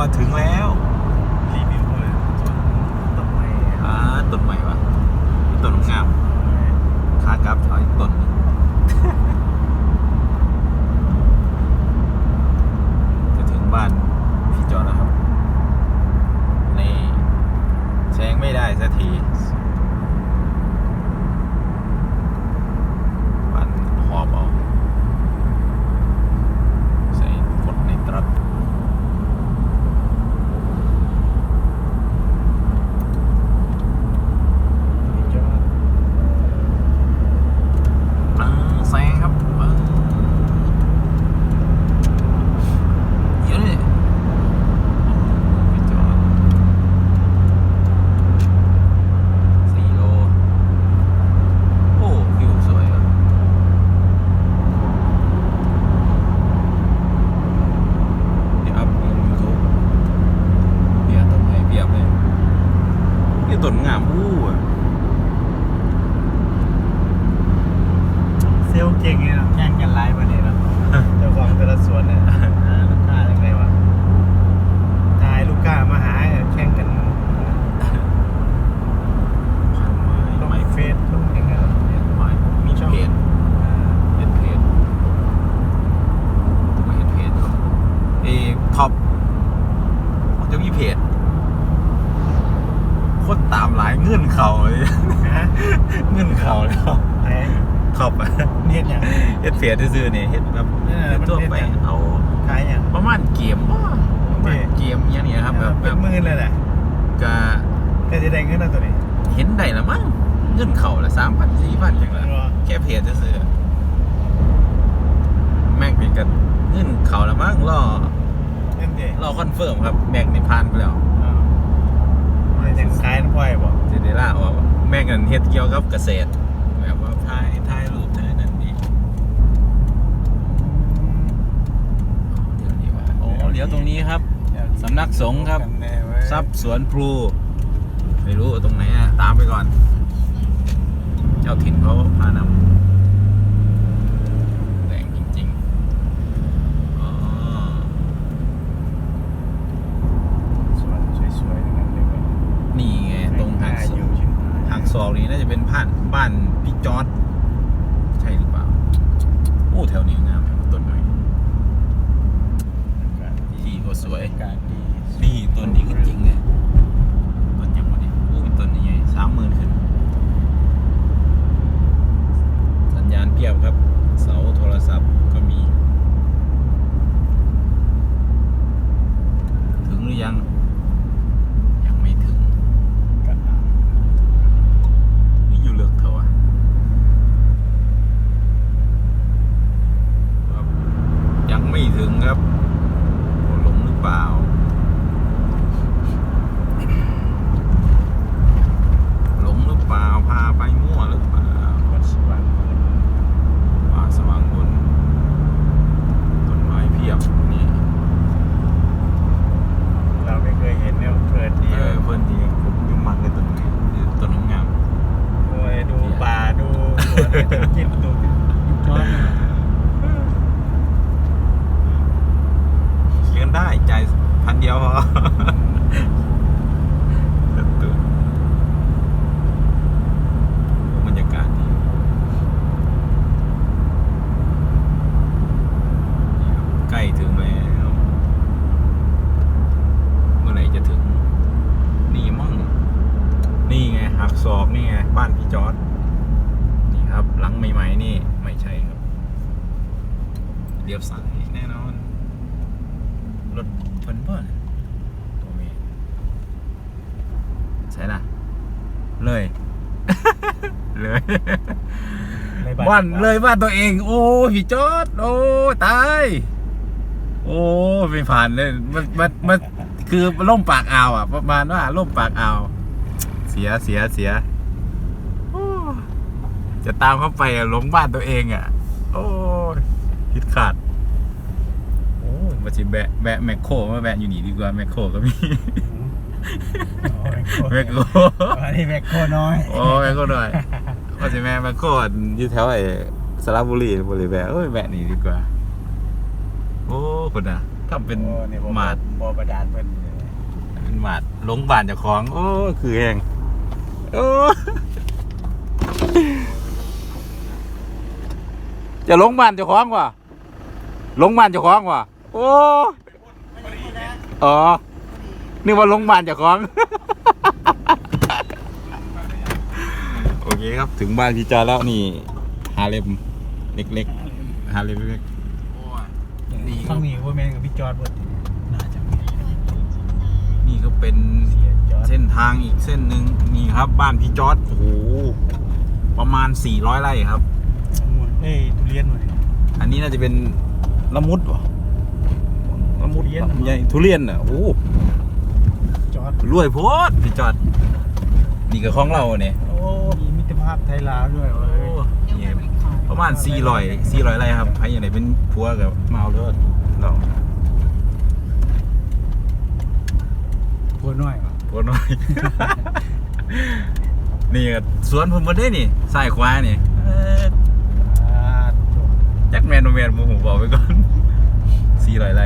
มาถึงแล้ว รีวิวเลยต้นไม้ อ่าต้นใหม่วะนี่ต้นงามขากลับเอาอีกต้นหนึ่ง จะถึงบ้านพี่จอแล้วครับ นี่แซงไม่ได้สักทีปันหอบเอาใส่กดในตรัส พี่จอด อ่าแซงครับอ่าเยอะเลยพี่จอดสี่โล โอ้วิวสวยอะเดี๋ยวอัพลงยูทูบเดี๋ยวต้นไม้เปียบเลยนี่ต้นงามอู้อะ เซลล์เก่งเนี่ยแข่งกันไลฟ์ประเดี๋ยวเจ้าของแต่ละสวนเนี่ยหาลูกค้ายังไงวะทายลูกค้ามาหาแข่งกัน พันไม้ ลง ไม้ เฟซลงยังไง ไม้มีเพจ เห็นเพจผมก็เห็นเพจครับเอท็อปมันจะมีเพจโคตรตามหลายเงื่อนเขาเลย ฮะ เงื่อนเขาแล้วไอ้ท็อปอะเนี่ยอย่างเฮ็ดเพจซื่อๆเนี่ยเฮ็ดแบบเออเฮ็ดมันทั่วไปเฮ็ดหยังเอา ขายอย่างประมาณเกมว่าประมาณเกมอย่างเนี้ยครับแบบแบเป็นบหมื่นเลยแหละก็แต่จะได้เงินเอาตัวนี้เห็นได้ละมั้งเงื่อนเขาละสามพันสี่พันอย่างละเหรอแค่เพจซื่อๆแม่งเป็นกันเงื่อนเขาละมั้งรอเงินเด็เราคอนเฟิร์มครับแม็กนี่ผ่านไปแล้วอย่างขายน้ำพ่อยบอกเจเดล่าว่า แม่งกันเฮ็ดเกี่ยวกับเกษตร แบบว่าถ่ายถ่ายรูปถ่ายนั่นนี่เดี๋ยวนี้ว่าโอ้เดี๋ยวตรงนี้ครับ สำนักสงฆ์ครับ ทรัพย์สวนพลูไม่รู้ตรงไหนอะตามไปก่อน เจ้าถิ่นเขาพานำแรงจริงๆอ๋อ สวนสวยๆทั้งนั้นเลยว่ะ นี่ไงตรงหักศ อยู่ อก ชิม หักศอกนี้น่าจะเป็นบ้านบ้านพี่จอร์ดใช่หรือเปล่า โอ้แถวนี้งามต้นไม้ที่ก็สวย อากาศดี นี่ต้นนี้ก็จริงเลยต้นยังวะเนี่ยโอ้ยต้นนี้ใหญ่สามหมื่นขึ้น สัญญาณเพียบครับ เสาโทรศัพท์ก็มี ถึงหรือยัง ยังไม่ถึง ก็อะ นี่อยู่เลือกเถอะวะครับยังไม่ถึงครับโอ้หลงหรือเปล่า หลงหรือเปล่า พาไปมั่วหรือเปล่า วัดสว่างบุญ ป่าสว่างบนต้นไม้เพียบนี่ เราไม่เคยเห็นเนี่ยเปิดดี เออเพื่อนดีผมยุ่งมักเลยต้นไม้ต้นงาม โอ้ยดูป่าดูสวนให้เป็นกินดูจอด เลี้ยงได้ใจายพันเดียวพอ ตื่นบรรยากาศดีนี่ครับใกล้ถึงแล้ว เมื่อไหร่จะถึง นี่มั่ง นี่ไง หักศอกนี่ไงบ้านพี่จอร์ดนี่ครับ หลังใหม่ๆนี่ไม่ใช่ครับเรียบสายแน่นอน รถเพิ่นเพิ่นตัวเมียใช่ละเลย เลยในบ้านเลยบ้านตัวเอง โอ้ยพี่จอด โอ้ยตายโอ้ยไม่ผ่านเลยมันมันมันคือล่มปากอ่าวอะ ประมาณว่าล่มปากอ่าว เสียเสียเสียโอ้ยจะตามเข้าไปอะหลงบ้านตัวเองอะ โอ้ยคิดขาด โอ้ยมาจิแบะแบะแมคโครมาแบะอยู่นี่ดีกว่าแมคโครก็มีแมคโครอันนี้แมคโครน้อยโอ้แม่ก็หน่อยว่าจะแม่แม่ก็อยู่แถวไอ้สระบุรีบริแวะเอ้ยแวะนี่ดีกว่า โอ้คนน่ะทำเป็นโอ้นี่บ่หมาดบ่ประดานเพิ่นเป็นหมาดหลงบานเจ้าของ โอ้คือแหง โอ้จะลงบ้านเจ้าของว่ะลงบ้านเจ้าของว่ะโอ้อ๋อนึกว่าลงบ้านเจ้าของ โอเคครับ ถึงบ้านพี่จอแล้วนี่ฮาเลมเล็กๆฮาเลมเล็กนี่ข้างนี้บ่แม่นกับพี่จอร์ดบ่น่าจะมีๆนี่ ก็เป็นเสียจอร์ดเส้นทางอีกเส้นหนึ่งนี่ครับ บ้านพี่จอร์ดโอ้โหประมาณ 400ไร่ครับองุ่นเอ้ยทุเรียนบ่นี่อันนี้น่าจะเป็นละมุดวะละมุดทุเรียนใหญ่ทุเรียนอะโอ้โหจอร์ดรวยโพดพี่จอร์ดนี่ก็ของเราเนี่ยโอ้มีมิตรภาพไทยลาวด้วยเว้ยนี่ประมาณ400 400ไร่ครับใครอย่างไรเป็นผัวกับมาเอาเลิศเรา โคน้อยว่ะผัวน้อย นี่ก็สวนผมมาได้นี่ซ้ายขวานี่เอ้ออ่าแจ็คแมนโนแมนมูผมบอกไปก่อนสี่ร้อยไร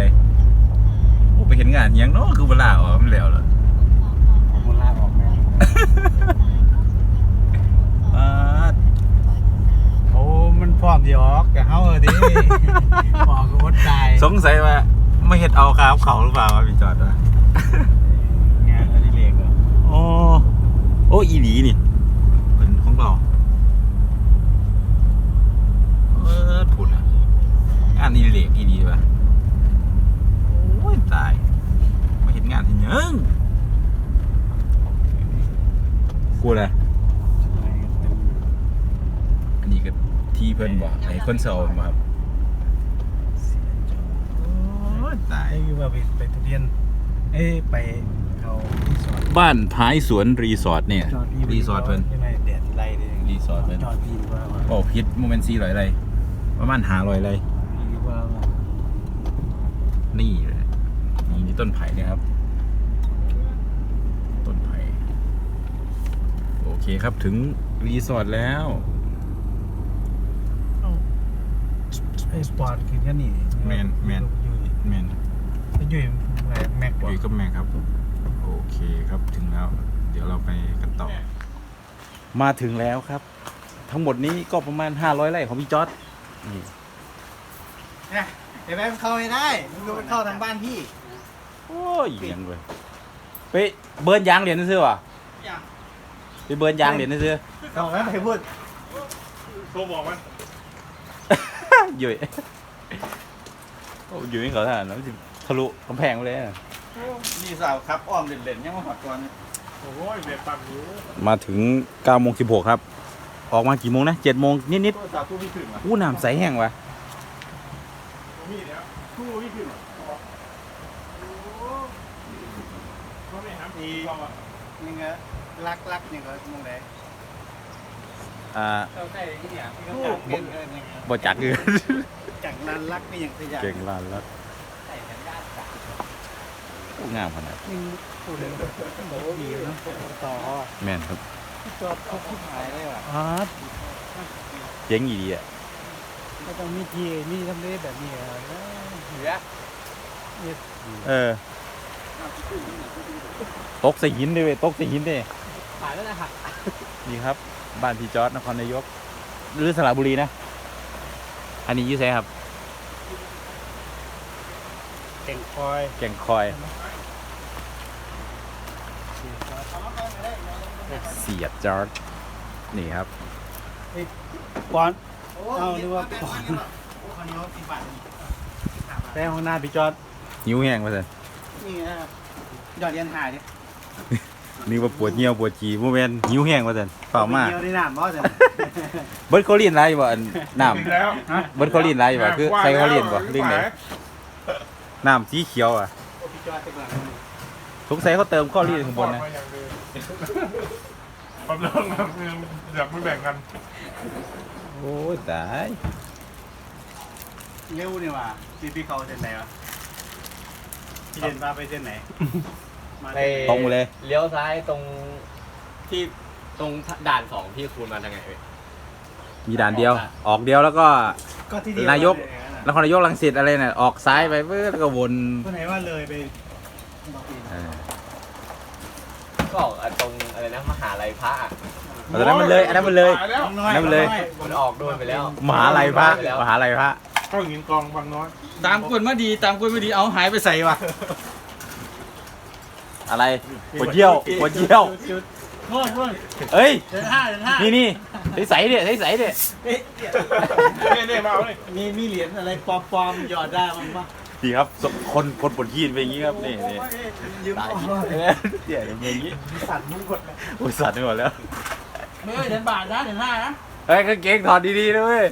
โอ้ไปเห็นงานอิหยังเนาะคือเวลาออกมันแล้วเหรอผมมันลาออกแม่อ่าโอ้มันพร้อมสิออกกับเฮาเออดิออกก็อดตายสงสัยว่าไม่เห็ดเอาขาเขาหรือเปล่าวะพี่จอดวะ งานอดิเรกเหรอ โอ้โอ้อีหลีนี่ เป็นของเราเออผุดอะงานอีเหล็กอีดีวะโอ้ยตายมาเห็นงานที่ยังกูเลยอันนี้ก็ที่เพิ่นบอกไอ้คนเสามาครับโอ้ยตายไอ้คือว่าไปไปทุเรียน เอ้ยไปเขารีสอร์ทบ้านท้ายสวนรีสอร์ทเนี่ย จอดพี่รีสอร์ทเพิ่นใช่ไหมแดดที่ไรเลยรีสอร์ทเพิ่นจอดพี่ดีกว่าว่ะโอ้พิษโมเมนต์สี่ร้อยไรประมาณหาร้อยไรพี่ดีกว่าว่ะนี่เลยนี่นี่ต้นไผ่เนี่ยครับ ต้นไผ่โอเคครับถึงรีสอร์ทแล้ว เอ้าไอ้สปอร์ตคือแค่นี้แมนแมนยุ่ยแมน ไอ้ยุ่ย อะไรแม็กบอกอยู่กับแม่ครับ โอเคครับถึงแล้ว เดี๋ยวเราไปกันต่อ มาถึงแล้วครับ ทั้งหมดนี้ก็ประมาณ 500ไร่ของพี่จอร์ดนี่เนี่ยไอ้แม่มันเข้าไม่ได้มึงก็มันเข้าทางบ้านพี่ โอ้ยยังเลยไปเบิร์นยางเหรียญนั่นซื้อวะไปเบิร์นยางเหรียญนั่นซื้อเข้าแล้วไปพูดโทรบอกมันอยู่โอ้อยู่นี่เขาท่านแล้วจะ ทะลุกำแพงไปเลยอะนี่สาวครับอ้อมเด่นๆยังมาผัดก่อนโอ้ยเบ็ดปั๊มอยู่มาถึง9โมง16ครับ ออกมากี่โมงนะ7โมงนิดโทรศัพท์กูไม่ขึ้นว่ะๆอู้น้ำใสแห้งวะมีแล้วกูไม่ขึ้นว่ะเขาไม่หาทีว่านี่ไงรักรักนี่ก็มองไหนอ่าเข้าใกล้ที่เนี่ยที่เขาจับเก่งเลยนี่ไงบ่จักคือจากนั้นรักนี่อย่างขยะเก่งลานแล้ว โอ้งามขนาดนี่พูดเลยบอกว่าดีเนาะต่อแม่นครับจอดครบทุกหายเลยว่ะอาร์ตเจ๋งอีดีอะก็ต้องมีทีมีทำเลแบบนี้อะเหลือเออตกใส่หินด้วยเว้ยตกใส่หินด้วยขายแล้วนะฮะนี่ครับ บ้านพี่จอร์ดนครนายก หรือสระบุรีนะ อันนี้อยี่ไสครับ เก่งคอยแก่งคอยเสียดจอร์ดนี่ครับก่อนเอานึกว่าก่อนแป้งข้างหน้าพี่จอดนิ้วแห้งมาสินี่นะครับยอดเรียนหายดินึกว่าปวดเหี่ยวปวดจีบ่แม่นหิวแห้งว่าซั่นเปล่ามาเดียวในน้ำบ่จ้ะเบิดโคลีนไรบ่อันน้ำอีกแล้วเบิดโคลีนไรบ่คือใส่โคลีนบ่เรื่องไหน น้ำสีเขียวอะพี่จอดไปก่อนสงสัยเขาเติมโคลีนข้างบนนะความเรื่องครับอยากไม่แบ่งกัน โอ้ยตายเร็วนี่ว่าพี่พี่เขาเส้นไหนวะพี่เดินพาไปเส้นไหนมาไปเส้นไหนตรงเลย เลี้ยวซ้ายตรงที่ตรงด่านสองพี่คูณมาทางไหนเอ่ยมีด่านเดียว ออกเดียวแล้วก็ก็ที่เดียวนายกเลย นะนครนายกลังสิตอะไรน่ะออกซ้ายไปเพื่อแล้วก็วนคนไหนว่าเลยไปบอกอีกเออก็ออกอันตรงอะไรนะมหาลัยพระอะอันนั้นมันเลยอันนั้นมันเลย ตายแล้วน้องน้อยนั่นเลยองอยมันออกโดนไปแล้วมหาลัยพระไปแล้วมหาลัยพระเข้าหินกองบางน้อยตามคนมาดีตามคนมาดีเอาหายไปใส่วะอะไรปวดเยี่ยวปวดเยี่ยว จุด โทษโทษเอ้ย เดินห้าเดินห้านี่นี่ใสๆเนี่ยใสๆเนี่ยเอ๊ะเนี่ยเนี่ยมาเอาเลยมีมีเหรียญอะไรปลอมๆหยอดได้มั้งปะดีครับคนคนปวดยีนเป็นอย่างนี้ครับนี่นี่ยืมตายออกเดี๋ยวเป็นอย่างนี้สั่นมุ้งกดเลยโอ้ยสัตว์ไปหมดแล้วเฮ้ยเดินบาทนะเดินห้านะเฮ้ยกางเกงถอดดีๆด้วย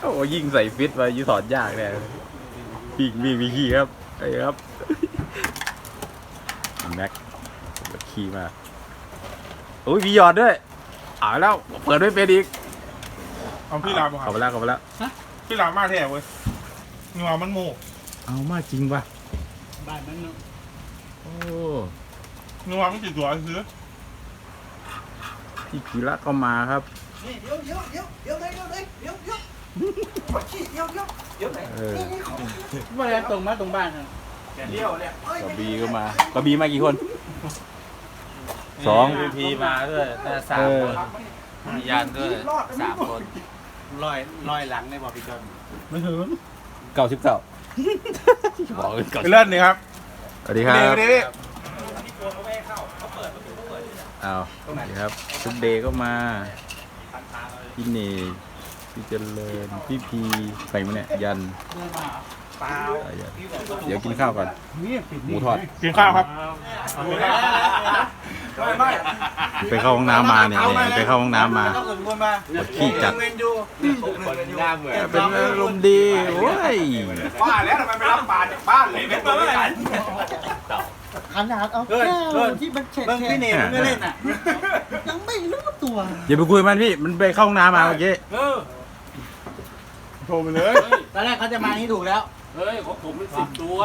โอ้ยิงใส่ฟิตไปยิ่งถอดยากแน่พี่มีมีขี้ครับไอ้ครับแม็กขี้มาก โอ้ยมีหยอดด้วยเอาแล้วเปิดไม่เป็นอีกเอาพี่ลาบคเข้ารับไปแล้วเข้าไปแล้วพี่ลามาแท้เว้ยงัวมันโม่เอามาจริงป่ะบ้านมันเนอะโอ้งัวมันติดตัวซื้อพี่พีระก็มาครับนี่เดี๋ยวเดี๋ยวเดี๋ยวเดี๋ยวเลยเดี๋ยวเลยเดี๋ยวเดี๋ยวมาขี้เดี๋ยวเดี๋ยวเดี๋ยวไหนเออมาแล้วตรงมาตรงบ้านครับเดี๋ยวเนี่ยกระบีก็มากระบีมากี่คน สองพีมาด้วยน่าสามเออคนยานด้วยสามคนลอยลอยหลังได้บอกพี่จอนไม่ถึงเก้าสิบเก้าบอกเลยก่อนไปเล่นนี่ครับสวัสดีครับเดี๋ยวเดี๋ยวเอาสวัสดีครับทุกเดย์ก็มาพี่เนยพี่เจริญพี่พีใครมาเนี่ยยันเปล่าอะยันเดี๋ยวกินข้าวก่อนนี่ปิดหมูทอดกินข้าวครับ ไม่ไม่ไปเข้าห้องน้ำมาเนี่ยเนี่ยไปเข้าห้องน้ำมา ต้องเงินวนมาขี้จัดเงินอยู่คนหน้าเหมือนเป็นอารมณ์ดีโอ้ยว่าแล้วทำไมไปรับปลาจากบ้านเลยไม่เปิดไม่กันขนาดเอาเกินแก้เกิวนที่มันเฉดเบิ้งพี่เนยมันไม่เล่นอะยังไม่รู้ตัวอย่าไปคุยมันพี่มันไปเข้าห้องน้ำมาเมื่อกี้โทรไปเลย ตอนแรกเขาจะมานี่ถูกแล้ว เฮ้ยของผมเป็นสิบตัว